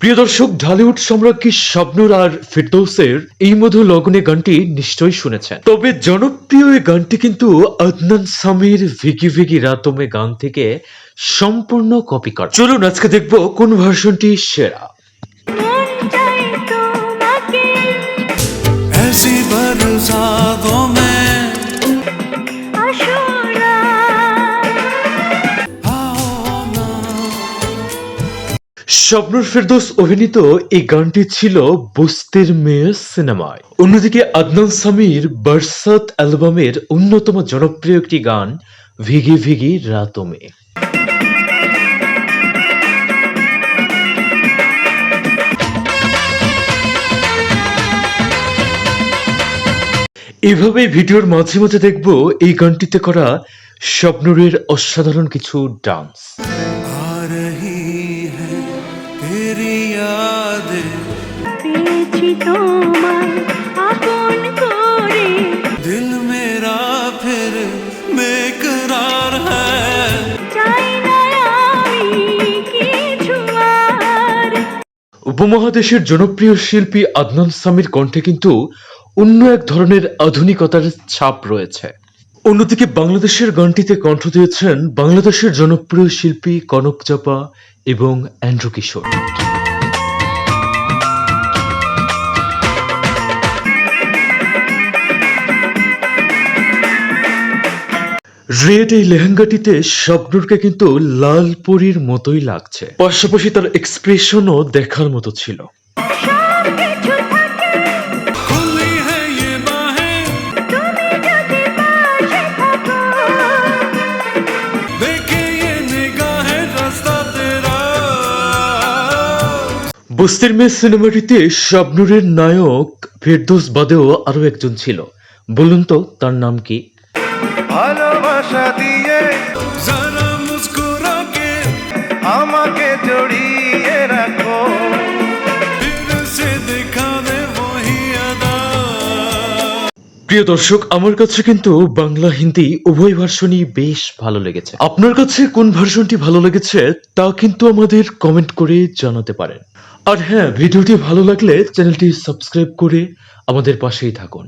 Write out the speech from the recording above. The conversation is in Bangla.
প্রিয় দর্শক, ঢালিউড সম্রাজ্ঞী স্বপ্নুর আর ফিরদৌসের এই মধু লগ্নে গানটি নিশ্চয়ই শুনেছেন। তবে জনপ্রিয় এই গানটি কিন্তু আদনান সামির ভিকি ভিকি রাতমে গান থেকে সম্পূর্ণ কপি করা। চলুন আজকে দেখব কোন ভার্সনটি সেরা। স্বপ্নুর ফেরদৌস অভিনীত এই গানটি ছিল বস্তির মেয়ে সিনেমায়। অন্যদিকে আদনান সামির বারসাত অ্যালবামের অন্যতম জনপ্রিয় একটি গান, ভিগি ভিগি রাতমে। এভাবে ভিডিওর মাঝে মাঝে দেখব এই গানটিতে করা স্বপ্নুরের অসাধারণ কিছু ডান্স উপমহাদেশের জনপ্রিয় শিল্পী আদনান সামির কণ্ঠে কিন্তু অন্য এক ধরনের আধুনিকতার ছাপ রয়েছে। অন্যদিকে বাংলাদেশের গানটিতে কণ্ঠ দিয়েছেন বাংলাদেশের জনপ্রিয় শিল্পী কনক চাপা এবং অ্যান্ড্রু কিশোর। রেড এই লেহেঙ্গাটিতে স্বপ্নুরকে কিন্তু লাল পরীর মতোই লাগছে। পাশাপাশি তার এক্সপ্রেশনও দেখার মতো ছিল। বস্তির মেয়ে সিনেমাটিতে স্বপ্নুরের নায়ক ফেরদোস বাদেও আরও একজন ছিল। বলুন তো তার নাম কি? ভালোবাসা দিয়ে যারা আমাকে জড়িয়ে রাখো। প্রিয় দর্শক আমার কাছে কিন্তু বাংলা হিন্দি উভয় ভার্সনই বেশ ভালো লেগেছে। আপনার কাছে কোন ভার্সনটি ভালো লেগেছে তা কিন্তু আমাদের কমেন্ট করে জানাতে পারেন। আর হ্যাঁ ভিডিওটি ভালো লাগলে চ্যানেলটি সাবস্ক্রাইব করে আমাদের পাশেই থাকুন।